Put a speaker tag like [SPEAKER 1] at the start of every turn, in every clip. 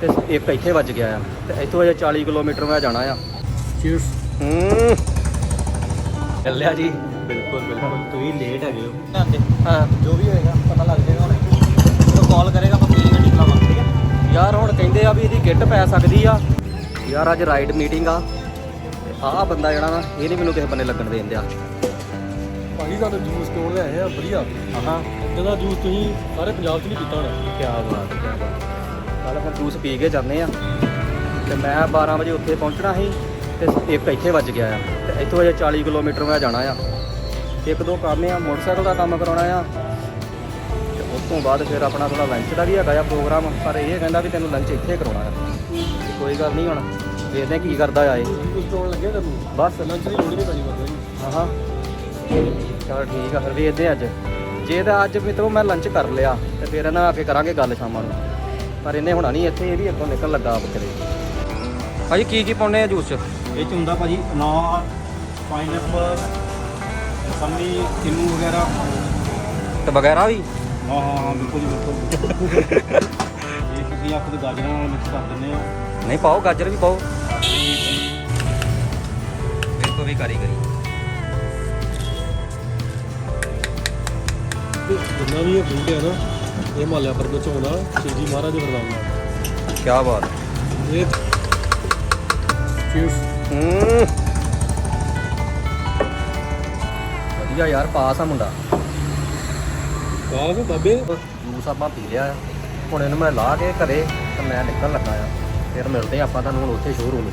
[SPEAKER 1] ਤੇ ਇੱਕ ਇੱਥੇ ਵੱਜ ਗਿਆ ਆ। ਤੇ ਇੱਥੋਂ ਅਜੇ 40 ਕਿਲੋਮੀਟਰ ਮੈਂ ਜਾਣਾ ਆ।
[SPEAKER 2] ਚੀਅਰਸ
[SPEAKER 1] ਹੂੰ। ਚੱਲਿਆ ਜੀ।
[SPEAKER 2] ਬਿਲਕੁਲ ਬਿਲਕੁਲ। ਤੁਸੀਂ ਲੇਟ ਹੈਗੇ ਹੋ।
[SPEAKER 1] ਹਾਂ।
[SPEAKER 3] ਜੋ ਵੀ ਹੋਏਗਾ ਪਤਾ ਲੱਗ ਜਾਏਗਾ ਉਹਨੇ ਜਦੋਂ ਕਾਲ ਕਰੇਗਾ ਆਪਾਂ ਪੀਲੀ ਗੱਡੀ ਚਲਾਵਾਂਗੇ ਠੀਕ ਹੈ?
[SPEAKER 1] ਯਾਰ ਹੁਣ ਕਹਿੰਦੇ ਆ ਵੀ ਇਹਦੀ ਕਿੱਟ ਪੈ ਸਕਦੀ ਆ। ਯਾਰ ਅੱਜ ਰਾਈਡ ਮੀਟਿੰਗ ਆ। ਆਹ ਬੰਦਾ ਜਿਹੜਾ ਨਾ ਇਹ ਨਹੀਂ ਮੈਨੂੰ ਕਿਸੇ ਬੰਨੇ ਲੱਗਣ ਦੇਣ ਦਿਆ।
[SPEAKER 2] ਭਾਜੀ ਸਾਨੂੰ ਜੂਸ ਸਟੋਰ ਦੇ ਆਏ ਆ ਵਧੀਆ।
[SPEAKER 1] ਹਾਂ।
[SPEAKER 2] ਜਿਹਦਾ ਜੂਸ ਤੁਸੀਂ ਸਾਰੇ ਪੰਜਾਬ 'ਚ ਨਹੀਂ ਪੀਤਾ ਹੋਣਾ।
[SPEAKER 1] ਕੀ ਬਾਤ ਕੀ ਬਾਤ ਕੱਲ ਫਿਰ ਜੂਸ ਪੀ ਕੇ ਜਾਂਦੇ ਆ। ਤੇ ਮੈਂ 12 ਵਜੇ ਉੱਥੇ ਪਹੁੰਚਣਾ ਸੀ ਤੇ ਇੱਕ ਇੱਥੇ ਵੱਜ ਗਿਆ ਆ। ਤੇ ਇੱਥੋਂ ਅਜੇ 40 ਕਿਲੋਮੀਟਰ ਮੈਂ ਜਾਣਾ ਆ। ਇੱਕ ਦੋ ਕੰਮ ਆ ਮੋਟਰਸਾਈਕਲ ਦਾ ਕੰਮ ਕਰਾਉਣਾ ਆ। ਤੇ ਉਸ ਤੋਂ ਬਾਅਦ ਫਿਰ ਆਪਣਾ ਥੋੜਾ ਲੰਚ ਦਾ ਵੀ ਹੈਗਾ ਆ ਪ੍ਰੋਗਰਾਮ ਪਰ ਇਹ ਕਹਿੰਦਾ ਵੀ ਤੈਨੂੰ ਲੰਚ ਇੱਥੇ ਕਰਾਉਣਾ ਆ। ਕੋਈ ਗੱਲ ਨਹੀਂ ਹੁਣ ਦੇਖਦੇ ਆ ਕੀ ਕਰਦਾ ਆ ਇਹ। ਬਸ।
[SPEAKER 2] ਲੰਚ ਦੀ ਲੋੜ ਨਹੀਂ ਪੈਣੀ ਬੰਦੇ
[SPEAKER 1] ਹਾਂ। ਚਲ ਠੀਕ ਆ ਫਿਰ ਵੇਖਦੇ ਆ ਅੱਜ। ਜੇ ਤਾਂ ਅੱਜ ਮਿੱਤਰੋ ਮੈਂ ਲੰਚ ਕਰ ਲਿਆ ਤੇ ਫਿਰ ਇਹਨਾਂ ਆ ਕੇ ਕਰਾਂਗੇ ਗੱਲ ਸ਼ਾਮਾਂ ਨੂੰ। ਪਰ ਇਹਨੇ ਹੋਣਾ ਨਹੀਂ ਇੱਥੇ ਇਹ ਵੀ ਅੱਗੋਂ ਨਿਕਲ ਲੱਗਾ ਬੱਕਰੇ। ਭਾਜੀ ਕੀ ਕੀ ਪਾਉਣੇ ਆ ਜੂਸ ਚ?
[SPEAKER 2] ਇਹ ਚ ਹੁੰਦਾ ਭਾਜੀ ਅਨਾਰ ਪਾਈਨਐਪਲ ਸੰਮੀ ਕਿੰਨੂ ਵਗੈਰਾ।
[SPEAKER 1] ਤੇ ਵਗੈਰਾ ਵੀ?
[SPEAKER 2] ਹਾਂ ਹਾਂ ਹਾਂ ਬਿਲਕੁਲ ਜੀ ਬਿਲਕੁਲ। ਇਹ ਤੁਸੀਂ ਆਪਾਂ ਦੇ ਗਾਜਰਾਂ ਨਾਲ ਮਿਕਸ ਕਰ ਦਿੰਦੇ ਆ
[SPEAKER 1] ਨਹੀਂ ਪਾਓ ਗਾਜਰ ਵੀ ਪਾਓ। ਤੋਂ ਵੀ ਕਾਰੀਗਰੀ।
[SPEAKER 2] ਜਿੰਨਾ ਵੀ ਇਹ ਫਰੂਟ ਹੈ ਨਾ ਇਹ ਹਿਮਾਲਿਆ ਪਰਬਤ ਚ ਹੋਣਾ ਸ਼ਿਵਜੀ ਮਹਾਰਾਜ ਦੇ ਵਰਦਾਨ ਨਾਲ।
[SPEAKER 1] ਕੀ ਬਾਤ
[SPEAKER 2] ਇਹ ਚੀਅਰਸ
[SPEAKER 1] ਹੂੰ। ਵਧੀਆ ਯਾਰ ਪਾਸ ਆ ਮੁੰਡਾ।
[SPEAKER 2] ਕਾਹ ਬਾਬੇ।
[SPEAKER 1] ਜੂਸ ਆਪਾਂ ਪੀ ਲਿਆ ਆ। ਹੁਣ ਇਹਨੂੰ ਮੈਂ ਲਾ ਕੇ ਘਰੇ ਤੇ ਮੈਂ ਨਿਕਲਣ ਲੱਗਾ ਆ। ਫਿਰ ਮਿਲਦੇ ਆ ਆਪਾਂ ਤੁਹਾਨੂੰ ਹੁਣ ਉੱਥੇ ਸ਼ੋਰੂਮ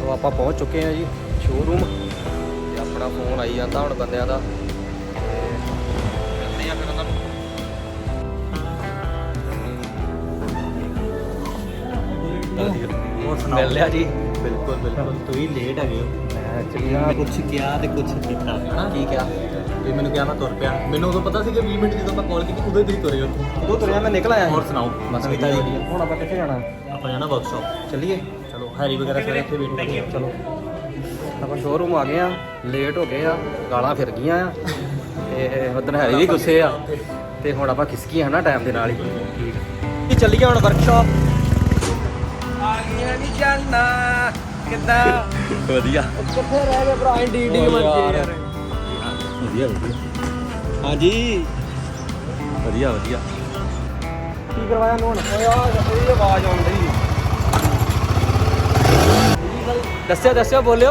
[SPEAKER 1] ਸੋ ਆਪਾਂ ਪਹੁੰਚ ਚੁੱਕੇ ਆ ਜੀ ਸ਼ੋਰੂਮ ਆਪਣਾ ਫੋਨ ਆਈ ਜਾਂਦਾ ਹੁਣ ਬੰਦਿਆਂ ਦਾ। ਮਿਲਦੇ ਆ ਫਿਰ ਉਹਨਾਂ ਨੂੰ
[SPEAKER 3] ਹੋਰ
[SPEAKER 1] ਮਿਲ ਲਿਆ ਜੀ।
[SPEAKER 3] ਬਿਲਕੁਲ ਬਿਲਕੁਲ। ਤੁਸੀਂ ਲੇਟ ਹੈਗੇ ਹੋ।
[SPEAKER 1] ਮੈਂ ਐਕਚੁਅਲੀ
[SPEAKER 3] ਮੈਂ ਕੁਝ ਕਿਹਾ ਤੇ ਕੁਝ ਕੀਤਾ। ਹਨਾ?
[SPEAKER 1] ਕੀ ਕਿਹਾ?
[SPEAKER 3] ਤੇ ਮੈਨੂੰ ਕਿਹਾ ਮੈਂ ਤੁਰ ਪਿਆ। ਮੈਨੂੰ ਉਦੋਂ ਪਤਾ ਸੀ ਕਿ 20 ਮਿੰਟ ਜਦੋਂ ਮੈਂ ਕਾਲ ਕੀਤੀ ਉਦੋਂ ਹੀ ਤੁਸੀਂ ਤੁਰੇ ਉੱਥੇ
[SPEAKER 1] ਉਦੋਂ ਤੁਰਿਆ ਮੈਂ ਨਿਕਲ ਆਇਆ। ਸੀ।
[SPEAKER 3] ਹੋਰ ਸੁਣਾਓ?
[SPEAKER 1] ਬਸ
[SPEAKER 3] ਨਵੀਤਾ
[SPEAKER 1] ਵਧੀਆ
[SPEAKER 3] ਜੀ।
[SPEAKER 1] ਵਧੀਆ। ਹੁਣ ਆਪਾਂ ਕਿੱਥੇ ਜਾਣਾ?
[SPEAKER 3] ਆਪਾਂ ਜਾਣਾ ਵਰਕਸ਼ਾਪ
[SPEAKER 1] ਚੱਲੀਏ।
[SPEAKER 3] ਚਲੋ ਹੈਰੀ ਵਗੈਰਾ ਸਾਰੇ ਇੱਥੇ ਵੇਟ ਕਰਦੇ
[SPEAKER 1] ਚਲੋ। ਆਪਾਂ ਸ਼ੋਰੂਮ ਆ ਗਏ ਆ ਲੇਟ ਹੋ ਗਏ ਆ ਗਾਲਾਂ ਫਿਰ ਗਈਆਂ ਆ। ਤੇ ਉਦੋਂ ਹੈਰੀ ਵੀ ਗੁੱਸੇ ਆ। ਤੇ ਹੁਣ ਆਪਾਂ ਖਿਸਕੀਆਂ ਨਾ ਟਾਈਮ ਦੇ ਨਾਲ ਹੀ। ਠੀਕ ਇਹ ਚੱਲੀਏ ਹੁਣ ਵਰਕਸ਼ਾਪ ਆ ਗਿਆ ਨਹੀਂ ਜਾਣਾ ਕਿੱਦਾਂ ਵਧੀਆ।
[SPEAKER 3] ਕਿੱਥੇ ਰਹਿ ਗਏ ਭਰਾ ਡੀ
[SPEAKER 1] ਡੀ ਬਣ ਗਏ ਯਾਰ।
[SPEAKER 3] ਵਧੀਆ ਵਧੀਆ। ਹਾਂਜੀ। ਵਧੀਆ ਵਧੀਆ।
[SPEAKER 1] ਕੀ ਕਰਵਾਇਆ ਨੂੰ ਹੁਣ? ਓਏ ਆ ਇਹ ਆਵਾਜ਼ ਆਉਣ ਡਈ। ਦੱਸਿਓ ਦੱਸਿਓ ਬੋਲਿਓ।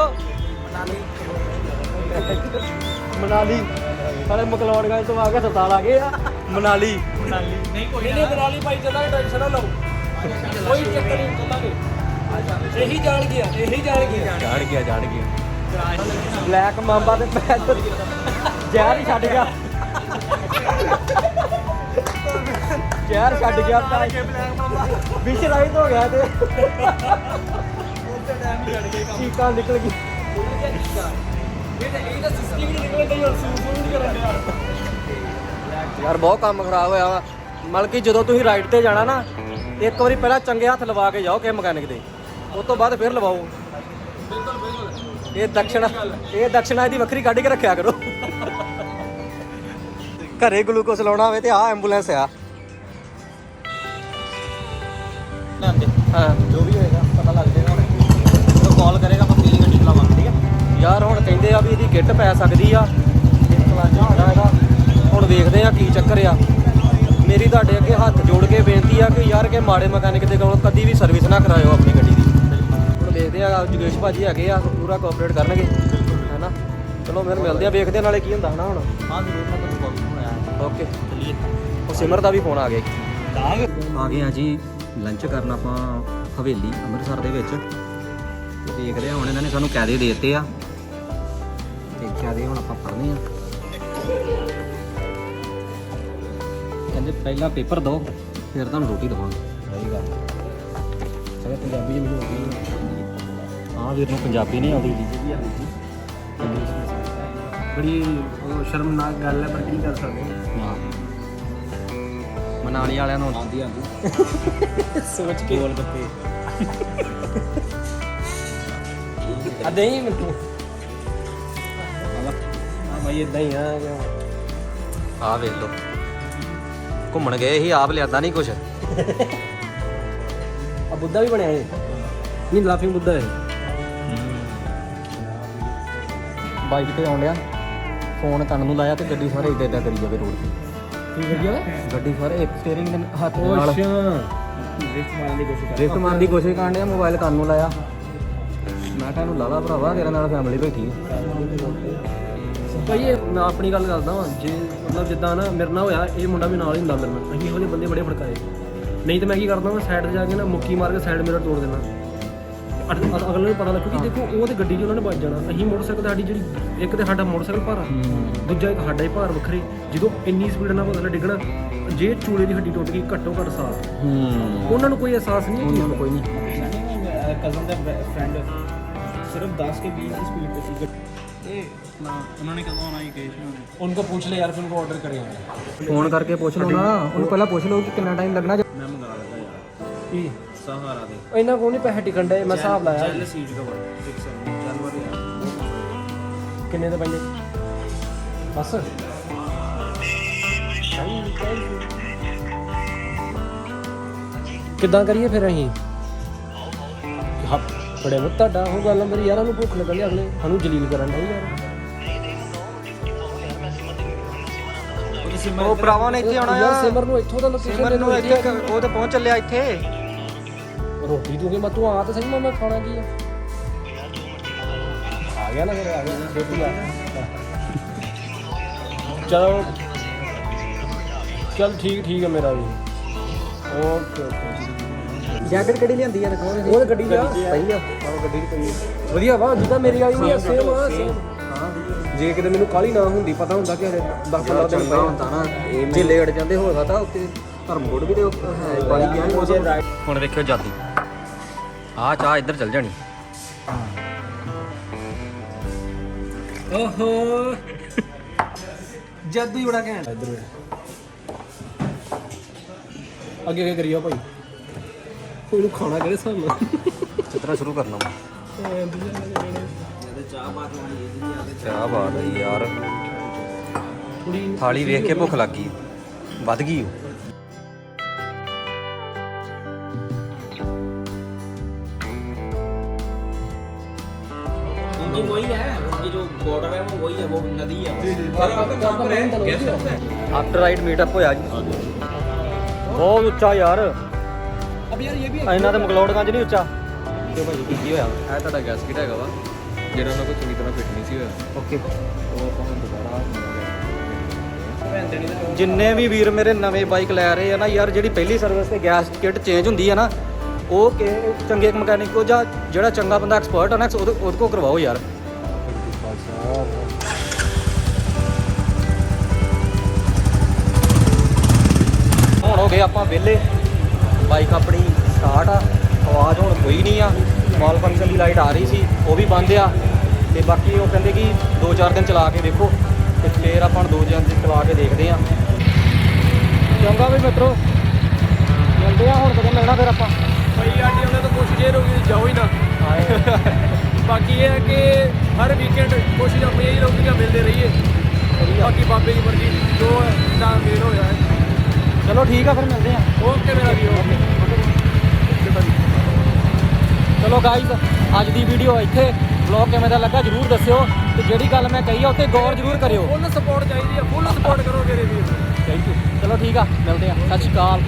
[SPEAKER 1] ਮਨਾਲੀ। ਸਾਰੇ ਮਕਲੌੜਗੰਜ ਤੋਂ ਆ ਕੇ ਹਸਪਤਾਲ ਆ ਗਏ ਆ। ਮਨਾਲੀ।
[SPEAKER 3] ਮਨਾਲੀ। ਨਹੀਂ ਕੋਈ
[SPEAKER 1] ਨਹੀਂ ਮਨਾਲੀ ਭਾਈ ਚੱਲਾਂਗੇ ਟੈਨਸ਼ਨ ਨਾ ਲਓ। ਕੋਈ ਚੱਕਰ ਨਹੀਂ ਚੱਲਾਂਗੇ। ਇਹੀ ਜਾਣ ਗਿਆ ਇਹੀ ਜਾਣ ਗਿਆ
[SPEAKER 3] ਜਾਣ ਗਿਆ ਜਾਣ ਗਿਆ
[SPEAKER 1] ਬਲੈਕ ਮਾਂਬਾ ਤੇ ਪੈਰ ਜ਼ਹਿਰ ਹੀ ਛੱਡ ਗਿਆ। ਜ਼ਹਿਰ ਛੱਡ ਗਿਆ ਤਾਂ ਵਿਸ਼ ਰਾਈਟ ਹੋ ਗਿਆ ਤੇ। ਚੀਕਾਂ ਨਿਕਲ ਗਈ ਯਾਰ ਬਹੁਤ ਕੰਮ ਖਰਾਬ ਹੋਇਆ ਵਾ। ਮਤਲਬ ਕਿ ਜਦੋਂ ਤੁਸੀਂ ਰਾਈਡ ਤੇ ਜਾਣਾ ਨਾ ਇੱਕ ਵਾਰੀ ਪਹਿਲਾਂ ਚੰਗੇ ਹੱਥ ਲਵਾ ਕੇ ਜਾਓ ਕਿਸੇ ਮਕੈਨਿਕ ਦੇ। ਉਸ ਤੋਂ ਬਾਅਦ ਫਿਰ ਲਵਾਓ। ਇਹ ਦਕਸ਼ਣਾ ਇਹ ਦਕਸ਼ਣਾ ਇਹਦੀ ਵੱਖਰੀ ਕੱਢ ਕੇ ਰੱਖਿਆ ਕਰੋ। ਘਰੇ ਗਲੂਕੋਸ ਲਾਉਣਾ ਹੋਵੇ ਤੇ ਆਹ ਐਂਬੂਲੈਂਸ ਆ। ਹਾਂ।
[SPEAKER 3] ਜੋ ਵੀ ਹੋਏਗਾ ਪਤਾ ਲੱਗ ਜਾਏਗਾ ਕਾਲ ਕਰੇਗਾ
[SPEAKER 1] ਯਾਰ ਹੁਣ ਕਹਿੰਦੇ ਆ ਵੀ ਇਹਦੀ ਕਿੱਟ ਪੈ ਸਕਦੀ ਆ। ਹੋਣਾ ਇਹਦਾ ਹੁਣ ਵੇਖਦੇ ਆ ਕੀ ਚੱਕਰ ਆ। ਮੇਰੀ ਤੁਹਾਡੇ ਅੱਗੇ ਹੱਥ ਜੋੜ ਕੇ ਬੇਨਤੀ ਆ ਕਿ ਯਾਰ ਕਿ ਮਾੜੇ ਮਕੈਨਿਕ ਦੇ ਕੋਲ ਕਦੀ ਵੀ ਸਰਵਿਸ ਨਾ ਕਰਾਇਓ ਆਪਣੀ ਗੱਡੀ ਦੀ। ਹੁਣ ਵੇਖਦੇ ਆ ਜਗੇਸ਼ ਭਾਜੀ ਹੈਗੇ ਆ ਪੂਰਾ ਕੋਆਪਰੇਟ ਕਰਨਗੇ ਹੈਨਾ? ਚਲੋ ਫਿਰ ਮਿਲਦੇ ਆ ਵੇਖਦੇ ਆ ਨਾਲੇ ਕੀ ਹੁੰਦਾ ਹਨਾ ਹੁਣ?
[SPEAKER 3] ਹਾਂ ਜ਼ਰੂਰ ਮੈਂ ਤੁਹਾਨੂੰ ਕਾਲ ਬਣਾਇਆ
[SPEAKER 1] ਓਕੇ
[SPEAKER 3] ਚਲਿਏ।
[SPEAKER 1] ਉਹ ਸਿਮਰ ਦਾ ਵੀ ਫੋਨ ਆ ਗਿਆ ਆ ਗਏ? ਆ ਜੀ ਲੰਚ ਕਰਨ ਆਪਾਂ ਹਵੇਲੀ ਅੰਮ੍ਰਿਤਸਰ ਦੇ ਵਿੱਚ। ਤੇ ਦੇਖਦੇ ਆ ਹੁਣ ਇਹਨਾਂ ਨੇ ਸਾਨੂੰ ਕਾਇਦੇ ਦੇ ਦਿੱਤੇ ਆ। ਕਾਇਦੇ ਹੁਣ ਆਪਾਂ ਪੜ੍ਹਨੇ ਆ। ਕਹਿੰਦੇ ਪਹਿਲਾਂ ਪੇਪਰ ਦਿਓ ਫਿਰ ਤੁਹਾਨੂੰ ਰੋਟੀ ਦਵਾਂਗੇ। ਸਹੀ ਗੱਲ ਸਾਰੇ ਪੰਜਾਬੀ ਜੀ ਮੈਨੂੰ ਆਉਂਦੀ। ਹਾਂ ਵੀਰ ਨੂੰ ਪੰਜਾਬੀ ਨਹੀਂ ਆਉਂਦੀ। ਜੀ
[SPEAKER 2] ਬੜੀ ਉਹ ਸ਼ਰਮਨਾਕ ਗੱਲ ਹੈ ਪਰ ਕੀ ਕਰ ਸਕਦੇ
[SPEAKER 1] ਹਾਂ? ਮਨਾਲੀ ਵਾਲਿਆਂ ਨੂੰ ਆਉਂਦੀ ਆਉਂਦੀ।
[SPEAKER 2] ਸੋਚ ਕੇ। ਗੋਲ ਗੱਪੇ
[SPEAKER 1] ਆ ਨਹੀਂ ਮੈਨੂੰ।
[SPEAKER 2] ਭਾਈ ਇਦਾਂ ਹੀ ਆ
[SPEAKER 1] ਆ ਵੇਖ ਲਓ। ਘੁੰਮਣ ਗਏ ਸੀ ਆਪ ਲਿਆਦਾ ਨਹੀਂ ਕੁਛ।
[SPEAKER 3] ਆ ਬੁੱਧਾ ਵੀ ਬਣਿਆ ਇਹ। ਨਹੀਂ ਲਾਫਿੰਗ ਬੁੱਧਾ ਹੈ
[SPEAKER 1] ਬਾਈਕ ਤੇ ਆਉਣ ਡਿਆ। ਫੋਨ ਕੰਨ ਨੂੰ ਲਾਇਆ ਤੇ ਗੱਡੀ ਸਾਰੇ ਇੱਦਾਂ ਇੱਦਾਂ ਕਰੀ ਜਾਵੇ ਰੋਡ ਤੇ।
[SPEAKER 3] ਕੀ ਕਰੀਏ
[SPEAKER 1] ਗੱਡੀ ਸਾਰੇ ਇੱਕ ਸਟੀਅਰਿੰਗ ਦੇ ਹੱਥ ਨਾਲ।
[SPEAKER 3] ਡ੍ਰਿਫਟ ਮਾਰਨ ਦੀ ਕੋਸ਼ਿਸ਼
[SPEAKER 1] ਡ੍ਰਿਫਟ ਮਾਰਨ ਦੀ ਕੋਸ਼ਿਸ਼ ਕਰਨ ਡਿਆ ਮੋਬਾਈਲ ਕੰਨ ਨੂੰ ਲਾਇਆ। ਮੈਂ ਕਿਹਾ ਇਹਨੂੰ ਲਾ ਲਾ ਭਰਾਵਾ ਤੇਰੇ ਨਾਲ ਫੈਮਿਲੀ ਬੈਠੀ ਹੈ
[SPEAKER 3] ਭਾਈ ਇਹ ਮੈਂ ਆਪਣੀ ਗੱਲ ਕਰਦਾ ਵਾਂ ਜੇ ਮਤਲਬ ਜਿੱਦਾਂ ਨਾ ਮੇਰੇ ਨਾਲ ਹੋਇਆ ਇਹ ਮੁੰਡਾ ਵੀ ਨਾਲ ਹੀ ਹੁੰਦਾ ਮੇਰੇ ਨਾਲ। ਅਸੀਂ ਇਹੋ ਜਿਹੇ ਬੰਦੇ ਬੜੇ ਫੜਕਾਏ। ਨਹੀਂ ਤੇ ਮੈਂ ਕੀ ਕਰਦਾ ਮੈਂ ਸਾਈਡ ਤੇ ਜਾ ਕੇ ਨਾ ਮੁੱਕੀ ਮਾਰ ਕੇ ਸਾਈਡ ਮਿਰਰ ਤੋੜ ਦੇਣਾ ਅਗ- ਅਗ- ਅਗਲੇ ਨੂੰ ਪਤਾ ਲੱਗੂ ਕਿ ਦੇਖੋ ਉਹ ਤੇ ਗੱਡੀ 'ਚ ਉਹਨਾਂ ਨੇ ਵੱਜ ਜਾਣਾ। ਅਸੀਂ ਮੋਟਰਸਾਈਕਲ ਸਾਡੀ ਜਿਹੜੀ ਇੱਕ ਤੇ ਸਾਡਾ ਮੋਟਰਸਾਈਕਲ ਭਾਰਾ ਦੂਜਾ ਇੱਕ ਸਾਡਾ ਹੀ ਭਾਰ ਵੱਖਰੇ। ਜਦੋਂ ਇੰਨੀ ਸਪੀਡ ਨਾਲ ਪਤਾ ਡਿੱਗਣਾ ਜੇ ਚੂਲੇ ਦੀ ਹੱਡੀ ਟੁੱਟ ਗਈ ਘੱਟੋ ਘੱਟ
[SPEAKER 1] ਹੂੰ।
[SPEAKER 3] ਉਹਨਾਂ ਨੂੰ ਕੋਈ ਅਹਿਸਾਸ ਨਹੀਂ
[SPEAKER 1] ਉਹਨਾਂ ਨੂੰ ਕੋਈ ਨਹੀਂ।
[SPEAKER 2] ਕਜ਼ਨ ਦਾ ਫਰੈਂਡ ਸਿਰਫ 10 ਕੇ 20 ਦੀ ਸਪੀਡ ਤੇ ਸੀ ਇਹ ਨਾ ਉਹਨਾਂ ਨੇ ਕਦੋਂ ਆਉਣਾ ਹੀ ਕਹੇ ਸੀ
[SPEAKER 3] उनको पूछ ले यार फिर उनको ऑर्डर करेंगे
[SPEAKER 1] ਫੋਨ ਕਰਕੇ ਪੁੱਛ ਲਓ ਨਾ ਉਹਨੂੰ ਪਹਿਲਾਂ ਪੁੱਛ ਲਓ ਕਿ ਕਿੰਨਾ ਟਾਈਮ ਲੱਗਣਾ
[SPEAKER 2] ਮੈਂ ਮੰਗਾ ਲੱਗਾ ਯਾਰ
[SPEAKER 3] ਕੀ
[SPEAKER 2] ਸਹਾਰਾ ਦੇ
[SPEAKER 3] ਇਹਨਾਂ ਕੋਲ ਨਹੀਂ ਪੈਸੇ ਟਿਕਣ ਦੇ ਮੈਂ ਹਿਸਾਬ ਲਾਇਆ
[SPEAKER 2] ਜੈਲ ਸੀਜ ਕਵਰ 6 ਜੈਲ ਵਾਲੇ ਯਾਰ
[SPEAKER 3] ਕਿੰਨੇ ਦੇ ਪੈਂਦੇ ਬਸ ਕਿੱਦਾਂ ਕਰੀਏ ਫਿਰ ਅਸੀਂ ਹਾਂ ਬੜੇ ਮੁੱਤ ਤੁਹਾਡਾ ਉਹ ਗੱਲ ਮੇਰੀ ਯਾਰਾਂ ਨੂੰ ਭੁੱਖ ਲੱਗਣ ਅਗਲੇ। ਸਾਨੂੰ ਜਲੀਲ ਕਰਨ ਦਾ ਯਾਰ।
[SPEAKER 1] ਉਹ ਭਰਾਵਾਂ ਨੇ ਇੱਥੇ ਆਉਣਾ
[SPEAKER 3] ਯਾਰ ਸਿਮਰ ਨੂੰ ਇੱਥੋਂ ਦਾ ਲੋਕੇਸ਼ਨ
[SPEAKER 1] ਸਿਮਰ ਨੂੰ ਇੱਥੇ ਉਹ ਤੇ ਪਹੁੰਚ ਚੱਲਿਆ ਇੱਥੇ।
[SPEAKER 3] ਰੋਟੀ ਦੂਗੇ ਮੈਂ ਤੂੰ ਆ ਤਾਂ ਸਹੀ ਮੈਂ ਮੈਂ ਖਾਣਾ ਕੀ ਆ? ਆ ਗਿਆ ਨਾ ਫਿਰ ਆ ਗਿਆ। ਛੇਤੀ ਆ। ਚਲੋ। ਚਲ ਠੀਕ ਠੀਕ ਹੈ ਮੇਰਾ ਵੀ। Okay okay.
[SPEAKER 1] ਜੈਕਟ ਕਿਹੜੀ ਲਿਆਂਦੀ ਆ ਦੇਖੋ
[SPEAKER 3] ਉਹ ਗੱਡੀ ਦਾ
[SPEAKER 1] ਸਹੀ ਆ।
[SPEAKER 3] ਆਹ ਗੱਡੀ ਦੀ ਪਈ ਹੈ ਵਧੀਆ ਵਾ ਜਿੱਦਾਂ ਮੇਰੀ ਵਾਲੀ ਨਹੀਂ ਸੇਮ ਆ ਸੇਮ ਜੇ ਕਿਤੇ ਮੈਨੂੰ ਕਾਲੀ ਨਾ ਹੁੰਦੀ ਪਤਾ ਹੁੰਦਾ ਕਿ ਹਰੇ 10 15 ਦਿਨ
[SPEAKER 1] ਹੁੰਦਾ ਨਾ। ਜੇ ਲੇਟ ਜਾਂਦੇ ਹੋ ਸਕਦਾ ਉੱਤੇ। ਧਰਮਕੋਟ ਵੀ ਤੇ ਉਹ ਹੈ ਬਾਈ ਗਿਆ ਹੁਣ ਵੇਖਿਓ ਜਾਦੀ। ਆ ਚਾਹ ਇੱਧਰ ਚੱਲ ਜਾਣੀ।
[SPEAKER 3] ਓਹੋ। ਜਾਦੂ ਹੀ ਬੜਾ ਘੈਂਟ। ਇੱਧਰ ਅੱਗੇ ਅੱਗੇ ਕਰੀਓ ਭਾਈ। ਉਹਨੂੰ ਖਾਣਾ ਕਿਹੜੇ ਹਿਸਾਬ ਨਾਲ
[SPEAKER 1] ਚਿੱਤਰਾ ਸ਼ੁਰੂ ਕਰਨਾ ਵਾ ਚਾਹ ਬਾਤ ਹੈ ਯਾਰ
[SPEAKER 3] ਥੋੜੀ
[SPEAKER 1] ਥਾਲੀ ਵੇਖ ਕੇ ਭੁੱਖ ਲੱਗ ਗਈ ਵੱਧ ਗਈ ਉਹ
[SPEAKER 2] उनकी वही है उनकी जो बॉर्डर है वो वही है वो नदी है
[SPEAKER 1] ਆਫਟਰ ਰਾਈਡ ਮੀਟਅਪ ਹੋਇਆ ਜੀ ਬਹੁਤ ਉੱਚਾ ਯਾਰ
[SPEAKER 3] ਅਬ ਯਾਰ ਇਹ ਵੀ
[SPEAKER 1] ਇਹਨਾਂ ਦੇ ਮਕਲੌੜਗੰਜ ਨਹੀਂ ਉੱਚਾ? ਤੇ ਭਾਈ ਕੀ ਕੀ ਹੋਇਆ?
[SPEAKER 4] ਇਹ ਤੁਹਾਡਾ ਗੈਸਕਿਟ ਹੈਗਾ ਵਾ। ਜਿਹੜਾ ਉਹਨਾਂ ਕੋਲ ਚੰਗੀ ਤਰ੍ਹਾਂ ਫਿੱਟ ਨਹੀਂ ਸੀ ਹੋਇਆ।
[SPEAKER 1] ਓਕੇ
[SPEAKER 4] ਉਹ ਆਪਾਂ ਹੁਣ ਦੁਬਾਰਾ
[SPEAKER 1] ਜਿੰਨੇ ਵੀ ਵੀਰ ਮੇਰੇ ਨਵੇਂ ਬਾਈਕ ਲੈ ਰਹੇ ਆ ਨਾ ਯਾਰ ਜਿਹੜੀ ਪਹਿਲੀ ਸਰਵਿਸ ਤੇ ਗੈਸ ਕਿਟ ਚੇਂਜ ਹੁੰਦੀ ਹੈ ਨਾ ਉਹ ਕਿ ਚੰਗੇ ਮਕੈਨਿਕ ਕੋ ਜਾਂ ਜਿਹੜਾ ਚੰਗਾ ਬੰਦਾ ਐਕਸਪਰਟ ਆ ਨਾ ਉਹਦੇ ਕੋ ਕਰਵਾਓ ਯਾਰ। ਹੁਣ ਹੋ ਗਏ ਆਪਾਂ ਵਿਹਲੇ। ਬਾਈਕ ਆਪਣੀ ਸਟਾਰਟ ਆ ਆਵਾਜ਼ ਹੁਣ ਕੋਈ ਨਹੀਂ ਆ। ਸਮਾਲ ਫੰਕਸ਼ਨ ਦੀ ਲਾਈਟ ਆ ਰਹੀ ਸੀ ਉਹ ਵੀ ਬੰਦ ਆ। ਤੇ ਬਾਕੀ ਉਹ ਕਹਿੰਦੇ ਕਿ 2-4 ਦਿਨ ਚਲਾ ਕੇ ਦੇਖੋ ਤੇ ਫੇਰ ਆਪਾਂ ਹੁਣ ਦੋ ਦਿਨ ਚ ਚਲਾ ਕੇ ਦੇਖਦੇ ਆ। ਚੰਗਾ ਵੀ ਮਿੱਤਰੋ। ਮਿਲਦੇ ਆ ਹੁਣ ਕਦੋਂ ਮਿਲਣਾ ਫਿਰ ਆਪਾਂ।
[SPEAKER 3] ਭਾਈ ਆਂਟੀ ਉਹਨਾਂ ਤੋਂ ਕੋਸ਼ਿਸ਼ ਇਹ ਰਹੂਗੀ ਕਿ ਜਾਓ ਹੀ ਨਾ। ਬਾਕੀ ਇਹ ਹੈ ਕਿ ਹਰ ਵੀਕਐਂਡ ਕੋਸ਼ਿਸ਼ ਆਪਣੀ ਇਹ ਰਹੂਗੀ ਕਿ ਮਿਲਦੇ ਰਹੀਏ। ਬਾਕੀ ਬਾਬੇ ਦੀ ਮਰਜ਼ੀ ਜੋ ਤਾਂ ਮੇਲ ਹੋਇਆ ਹੈ।
[SPEAKER 1] ਚਲੋ ਠੀਕ ਆ ਫਿਰ ਮਿਲਦੇ ਆ।
[SPEAKER 3] ਓਕੇ ਮੇਰਾ ਵੀਰ
[SPEAKER 1] ਚਲੋ ਗਾਈਜ਼ ਅੱਜ ਦੀ ਵੀਡੀਓ ਇੱਥੇ ਵਲੌਗ ਕਿਵੇਂ ਦਾ ਲੱਗਾ ਜਰੂਰ ਦੱਸਿਓ ਤੇ ਜਿਹੜੀ ਗੱਲ ਮੈਂ ਕਹੀ ਆ ਉੱਤੇ ਗੌਰ ਜਰੂਰ ਕਰਿਓ।
[SPEAKER 3] ਫੁੱਲ ਸਪੋਰਟ ਚਾਹੀਦੀ ਹੈ ਫੁੱਲ ਸਪੋਰਟ ਕਰੋ ਮੇਰੇ ਵੀਰ।
[SPEAKER 1] ਥੈਂਕ ਯੂ ਚਲੋ ਠੀਕ ਆ ਮਿਲਦੇ ਆ। ਸਤਿ ਸ਼੍ਰੀ ਅਕਾਲ।